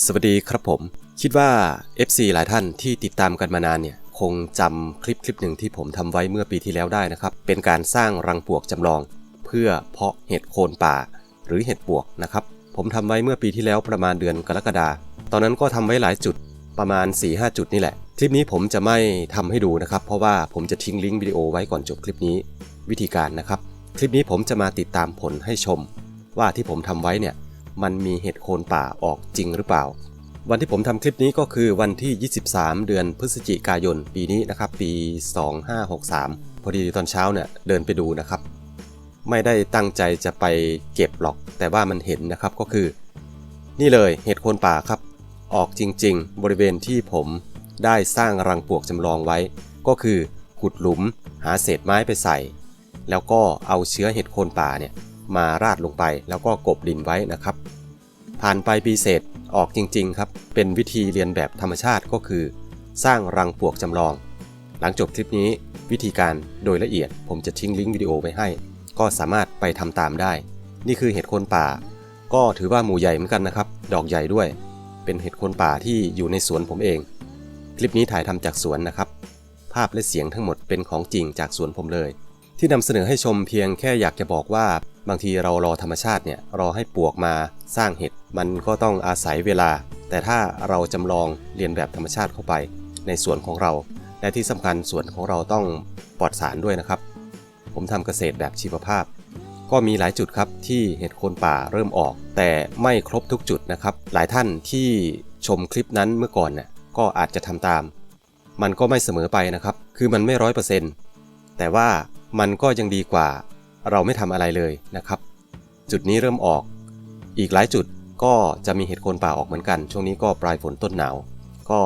สวัสดีครับผม คิดว่า FC หลายท่านที่ติดตามกันมานานเนี่ยคงจำคลิปคลิปหนึ่งที่ผมทำไว้เมื่อปีที่แล้วได้นะครับ เป็นการสร้างรังปวกจำลอง เพื่อเพาะเห็ดโคนป่า หรือเห็ดปวกนะครับ ผมทำไว้เมื่อปีที่แล้วประมาณเดือนกรกฎาตอนนั้นก็ทำไว้หลายจุดประมาณ 4-5 จุดนี่แหละ คลิปนี้ผมจะไม่ทำให้ดูนะครับ เพราะว่าผมจะทิ้งลิงก์วิดีโอไว้ก่อนจบคลิปนี้ วิธีการนะครับ คลิปนี้ผมจะมาติดตามผลให้ชม ว่าที่ผมทำไว้เนี่ย มันมีเห็ดโคนป่าออกจริงหรือเปล่า วันที่ผมทำคลิปนี้ก็คือวันที่ 23 เดือนพฤศจิกายน ปีนี้นะครับ ปี 2563 พอดีตอนเช้าเนี่ยเดินไปดูนะครับ ไม่ได้ตั้งใจจะไปเก็บหรอก แต่ว่ามันเห็นนะครับก็คือ นี่เลยเห็ดโคนป่าครับ ออกจริง ๆ บริเวณที่ผมได้สร้างรังปวกจำลองไว้ ก็คือขุดหลุมหาเศษไม้ไปใส่ แล้วก็เอาเชื้อเห็ดโคนป่าเนี่ย มาราดลงไป แล้วก็กบดินไว้นะครับ ผ่านไปปีเศษออกจริงๆครับ เป็นวิธีเรียนแบบธรรมชาติก็คือ สร้างรังปวกจำลอง หลังจบคลิปนี้วิธีการโดยละเอียด ผมจะทิ้งลิงก์วิดีโอไว้ให้ ก็สามารถไปทำตามได้ นี่คือเห็ดโคนป่า ก็ถือว่าหมู่ใหญ่เหมือนกันนะครับ ดอกใหญ่ด้วย เป็นเห็ดโคนป่าที่อยู่ในสวนผมเอง คลิปนี้ถ่ายทำจากสวนนะครับ ภาพและเสียงทั้งหมดเป็นของจริงจากสวนผมเลย ที่นำเสนอให้ชมเพียงแค่อยากจะบอกว่า บางทีเรารอธรรมชาติเนี่ยรอให้ปวกมาสร้างเห็ดมันก็ต้องอาศัยเวลา แต่ถ้าเราจำลองเรียนแบบธรรมชาติเข้าไปในสวนของเรา และที่สำคัญสวนของเราต้องปลอดสารด้วยนะครับ ผมทำเกษตรแบบชีวภาพ ก็มีหลายจุดครับที่เห็ดโคนป่าเริ่มออก แต่ไม่ครบทุกจุดนะครับ หลายท่านที่ชมคลิปนั้นเมื่อก่อนเนี่ยก็อาจจะทำตาม มันก็ไม่เสมอไปนะครับ คือมันไม่ร้อยเปอร์เซ็นต์แต่ว่ามันก็ยังดีกว่า เราไม่ทำอะไรเลยนะครับ จุดนี้เริ่มออกอีกหลายจุดก็จะมีเห็ดโคนป่าออกเหมือนกัน ช่วงนี้ก็ปลายฝนต้นหนาว ก็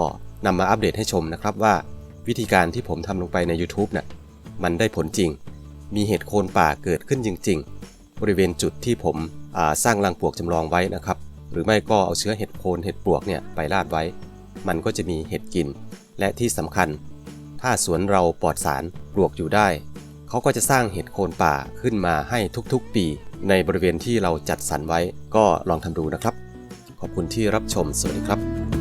นำมาอัปเดตให้ชมนะครับว่าวิธีการที่ผมทำลงไปใน YouTube น่ะมันได้ผลจริง มีเห็ดโคนป่าเกิดขึ้นจริง ๆ บริเวณจุดที่ผมสร้างรังปลวกจำลองไว้นะครับ หรือไม่ก็เอาเชื้อเห็ดโคนเห็ดปลวกเนี่ยไปราดไว้ มันก็จะมีเห็ดกิน และที่สำคัญ ถ้าสวนเราปลอดสารปลวกอยู่ได้ เขาก็จะสร้างเห็ดโคนป่าขึ้นมาให้ทุกๆ ปี ในบริเวณที่เราจัดสรรไว้ก็ลองทำดูนะครับ ขอบคุณที่รับชมสวัสดีครับ